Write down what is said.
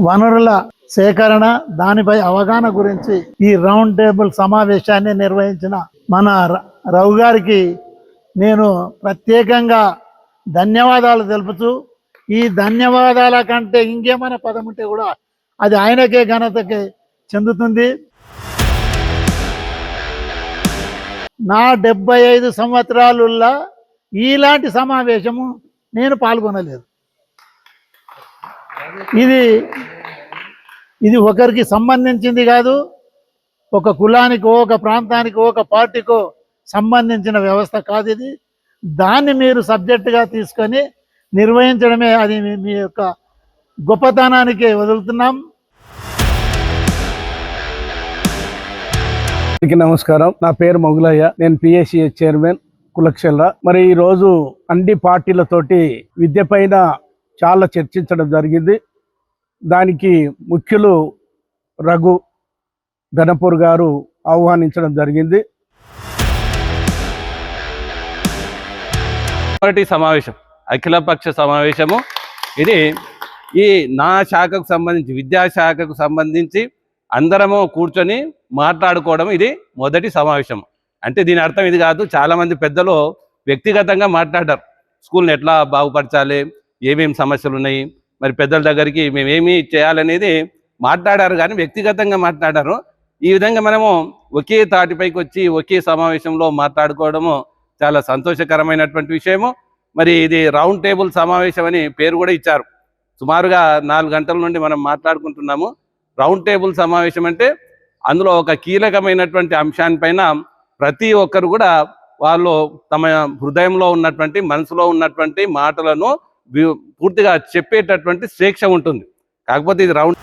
వనరుల సేకరణ దానిపై అవగాహన గురించి ఈ రౌండ్ టేబుల్ సమావేశాన్ని నిర్వహించిన మన ర- రఘు గారికి నేను ప్రత్యేకంగా ధన్యవాదాలు తెలుపుతూ ఈ ధన్యవాదాల కంటే ఇంకేమైనా పదం ఉంటే కూడా అది ఆయనకే ఘనతకే చెందుతుంది. నా డెబ్బై ఐదు సంవత్సరాలుల్లా ఇలాంటి సమావేశము నేను పాల్గొనలేదు. ఇది ఇది ఒకరికి సంబంధించింది కాదు ఒక కులానికో ఒక ప్రాంతానికో ఒక పార్టీకో సంబంధించిన వ్యవస్థ కాదు ఇది. దాన్ని మీరు సబ్జెక్టుగా తీసుకొని నిర్వహించడమే అది మీ- యొక్క గొప్పతనానికి వదులుతున్నాం. అందరికీ నమస్కారం. నా పేరు మొగులయ్య. నేను పిఎస్సి చైర్మన్ కులక్షల్రా మరి ఈ రోజు అన్ని పార్టీలతోటి విద్య పైన చాలా చర్చించడం జరిగింది. దానికి ముఖ్యులు రఘు ఘనపూర్ గారు ఆహ్వానించడం జరిగింది. మొదటి సమావేశం అఖిలపక్ష సమావేశము. ఇది ఈ నా శాఖకు సంబంధించి విద్యాశాఖకు సంబంధించి అందరము కూర్చొని మాట్లాడుకోవడం ఇది మొదటి సమావేశం. అంటే దీని అర్థం ఇది కాదు. చాలామంది పెద్దలు వ్యక్తిగతంగా మాట్లాడారు. స్కూల్ని ఎట్లా బాగుపరచాలి? ఏమేమి సమస్యలు ఉన్నాయి మరి పెద్దల దగ్గరికి మేమేమి చేయాలనేది మాట్లాడారు కానీ వ్యక్తిగతంగా మాట్లాడారు. ఈ విధంగా మనము ఒకే తాటిపైకి వచ్చి ఒకే సమావేశంలో మాట్లాడుకోవడము చాలా సంతోషకరమైనటువంటి విషయము. మరి ఇది రౌండ్ టేబుల్ సమావేశం అని పేరు కూడా ఇచ్చారు. సుమారుగా నాలుగు గంటల నుండి మనం మాట్లాడుకుంటున్నాము. రౌండ్ టేబుల్ సమావేశం అంటే అందులో ఒక కీలకమైనటువంటి అంశాన్నిపైన ప్రతి ఒక్కరు కూడా వాళ్ళు తమ హృదయంలో ఉన్నటువంటి మనసులో ఉన్నటువంటి మాటలను పూర్తిగా చెప్పేటటువంటి స్వేచ్ఛ ఉంటుంది. కాకపోతే ఇది రౌండ్